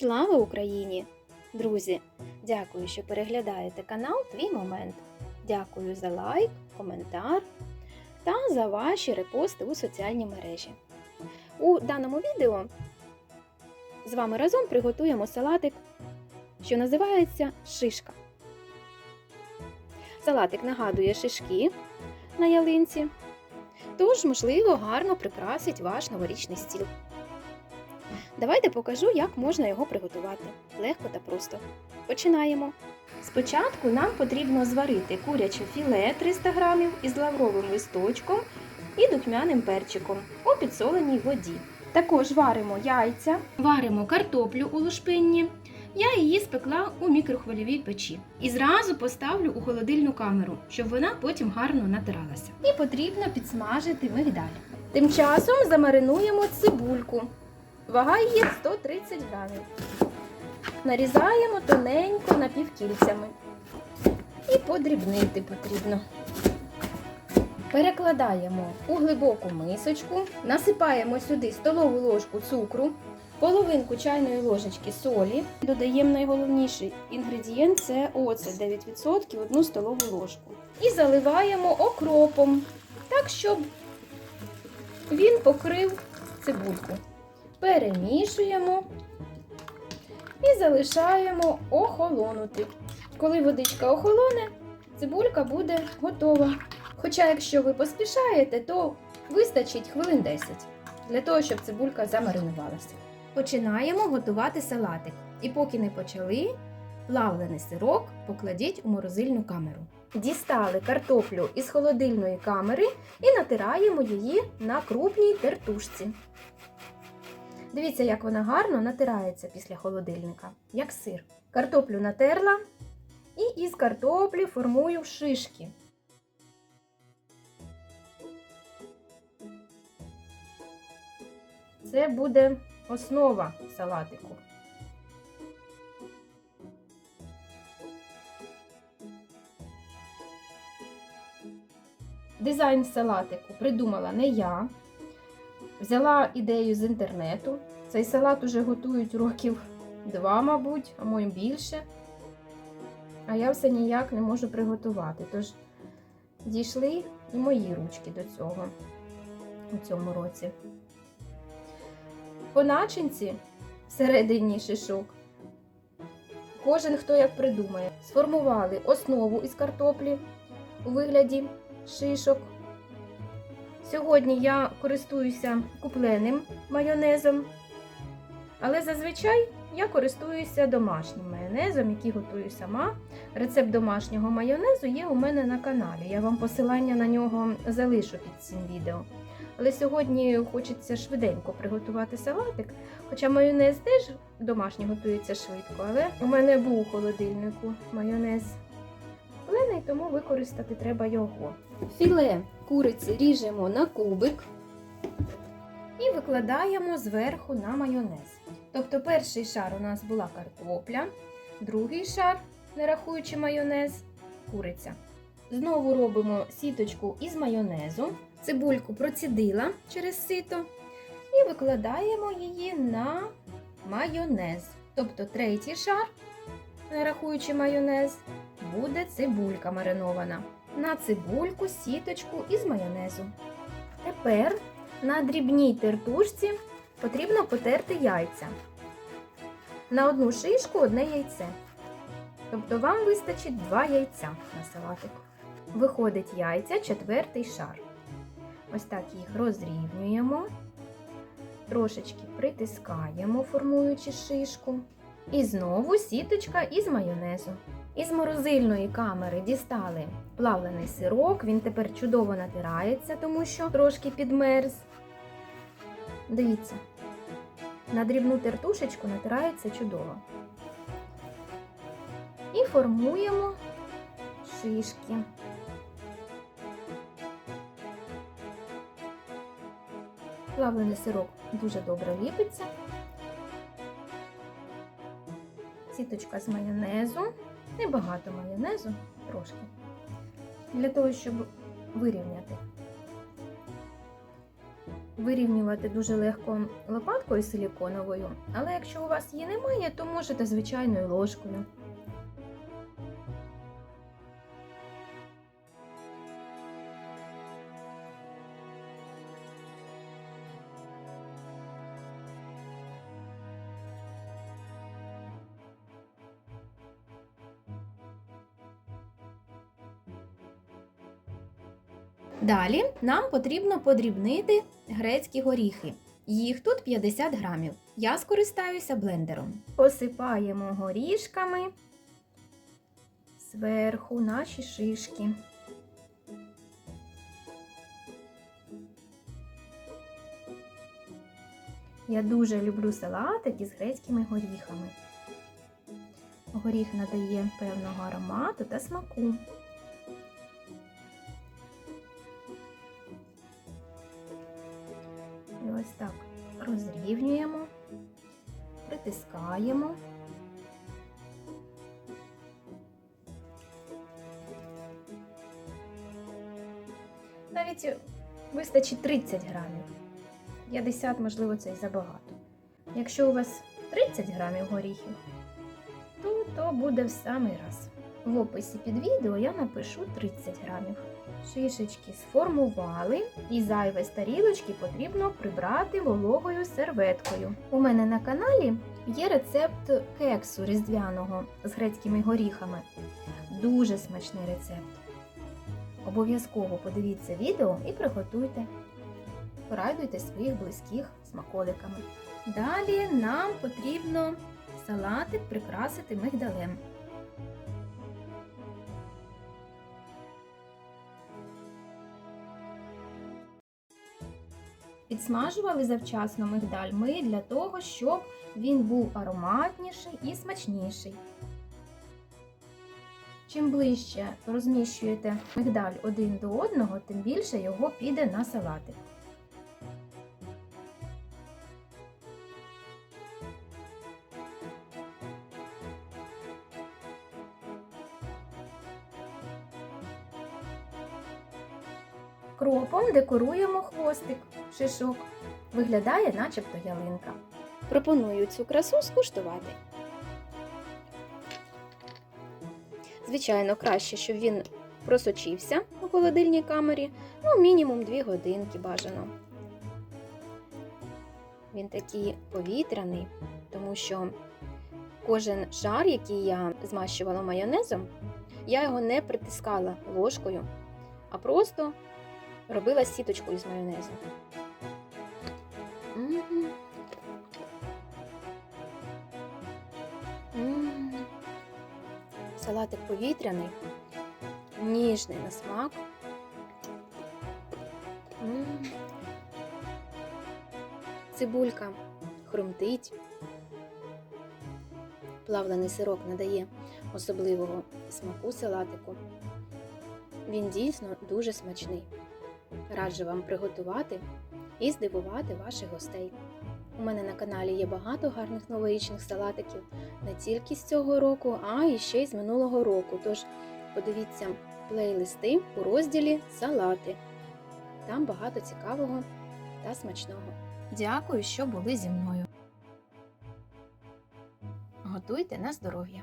Слава Україні! Друзі! Дякую, що переглядаєте канал Твій Момент. Дякую за лайк, коментар та за ваші репости у соціальні мережі. У даному відео з вами разом приготуємо салатик, що називається шишка. Салатик нагадує шишки на ялинці, тож, можливо, гарно прикрасить ваш новорічний стіл. Давайте покажу, як можна його приготувати. Легко та просто. Починаємо. Спочатку нам потрібно зварити куряче філе 300 г із лавровим листочком і духмяним перчиком у підсоленій воді. Також варимо яйця, варимо картоплю у лушпинні. Я її спекла у мікрохвильовій печі і зразу поставлю у холодильну камеру, щоб вона потім гарно натиралася. І потрібно підсмажити мигдаль. Тим часом замаринуємо цибульку. Вага її 130 грамів. Нарізаємо тоненько напівкільцями. І подрібнити потрібно. Перекладаємо у глибоку мисочку, насипаємо сюди столову ложку цукру, половинку чайної ложечки солі. Додаємо найголовніший інгредієнт це оцет 9%, одну столову ложку. І заливаємо окропом, так, щоб він покрив цибульку перемішуємо і залишаємо охолонути. Коли водичка охолоне, цибулька буде готова. Хоча, якщо ви поспішаєте, то вистачить хвилин 10 для того, щоб цибулька замаринувалася. Починаємо готувати салатик. І поки не почали, плавлений сирок покладіть у морозильну камеру. Дістали картоплю із холодильної камери і натираємо її на крупній тертушці. Дивіться, як вона гарно натирається після холодильника, як сир. Картоплю натерла і із картоплі формую шишки. Це буде основа салатику. Дизайн салатику придумала не я. Взяла ідею з інтернету. Цей салат уже готують років два, мабуть, а може більше. А я все ніяк не можу приготувати. Тож дійшли і мої ручки до цього у цьому році. По начинці всередині шишок. Кожен, хто як придумає, сформували основу із картоплі у вигляді шишок. Сьогодні я користуюся купленим майонезом, але зазвичай я користуюся домашнім майонезом, який готую сама. Рецепт домашнього майонезу є у мене на каналі. Я вам посилання на нього залишу під цим відео. Але сьогодні хочеться швиденько приготувати салатик. Хоча майонез теж домашній готується швидко, але у мене був у холодильнику майонез тому використати треба його. Філе куриці ріжемо на кубик і викладаємо зверху на майонез. Тобто перший шар у нас була картопля, другий шар, не рахуючи майонез, куриця. Знову робимо сіточку із майонезу, цибульку процідила через сито і викладаємо її на майонез. Тобто третій шар, не рахуючи майонез, буде цибулька маринована. На цибульку сіточку із майонезу. Тепер на дрібній тертушці потрібно потерти яйця. На одну шишку одне яйце. Тобто вам вистачить два яйця на салатик. Виходить яйця четвертий шар. Ось так їх розрівнюємо, трошечки притискаємо, формуючи шишку. І знову сіточка із майонезу. Із морозильної камери дістали плавлений сирок, він тепер чудово натирається, тому що трошки підмерз. Дивіться, на дрібну тертушечку натирається чудово. І формуємо шишки. Плавлений сирок дуже добре ліпиться. Сіточка з майонезу. Небагато майонезу, трошки. Для того, щоб вирівняти. вирівнювати дуже легко лопаткою силіконовою, але якщо у вас її немає, то можете звичайною ложкою. Далі нам потрібно подрібнити грецькі горіхи. Їх тут 50 грамів. Я скористаюся блендером. Посипаємо горішками зверху наші шишки. Я дуже люблю салатики з грецькими горіхами. Горіх надає певного аромату та смаку. Ось так розрівнюємо, притискаємо. Навіть вистачить 30 грамів. 50, можливо, це й забагато. Якщо у вас 30 грамів горіхів, то, то буде в самий раз. В описі під відео я напишу 30 грамів. Шишечки сформували і зайве з тарілочки потрібно прибрати вологою серветкою. У мене на каналі є рецепт кексу різдвяного з грецькими горіхами. Дуже смачний рецепт. Обов'язково подивіться відео і приготуйте. Порадуйте своїх близьких смаколиками. Далі нам потрібно салатик прикрасити мигдалем. Підсмажували завчасно мигдаль ми для того, щоб він був ароматніший і смачніший. Чим ближче розміщуєте мигдаль один до одного, тим більше його піде на салатик. Кропом декоруємо хвостик, шишок. Виглядає начебто ялинка. Пропоную цю красу скуштувати. Звичайно, краще, щоб він просочився у холодильній камері, ну, мінімум 2 годинки бажано. Він такий повітряний, тому що кожен шар, який я змащувала майонезом, я його не притискала ложкою, а просто робила сіточкою з майонезу. М. М. Салатик повітряний, ніжний на смак. М. Цибулька хрумтить. Плавлений сирок надає особливого смаку салатику. Він дійсно дуже смачний. Раджу вам приготувати і здивувати ваших гостей. У мене на каналі є багато гарних новорічних салатиків не тільки з цього року, а і ще й з минулого року. Тож подивіться плейлисти у розділі Салати. Там багато цікавого та смачного. Дякую, що були зі мною. Готуйте на здоров'я!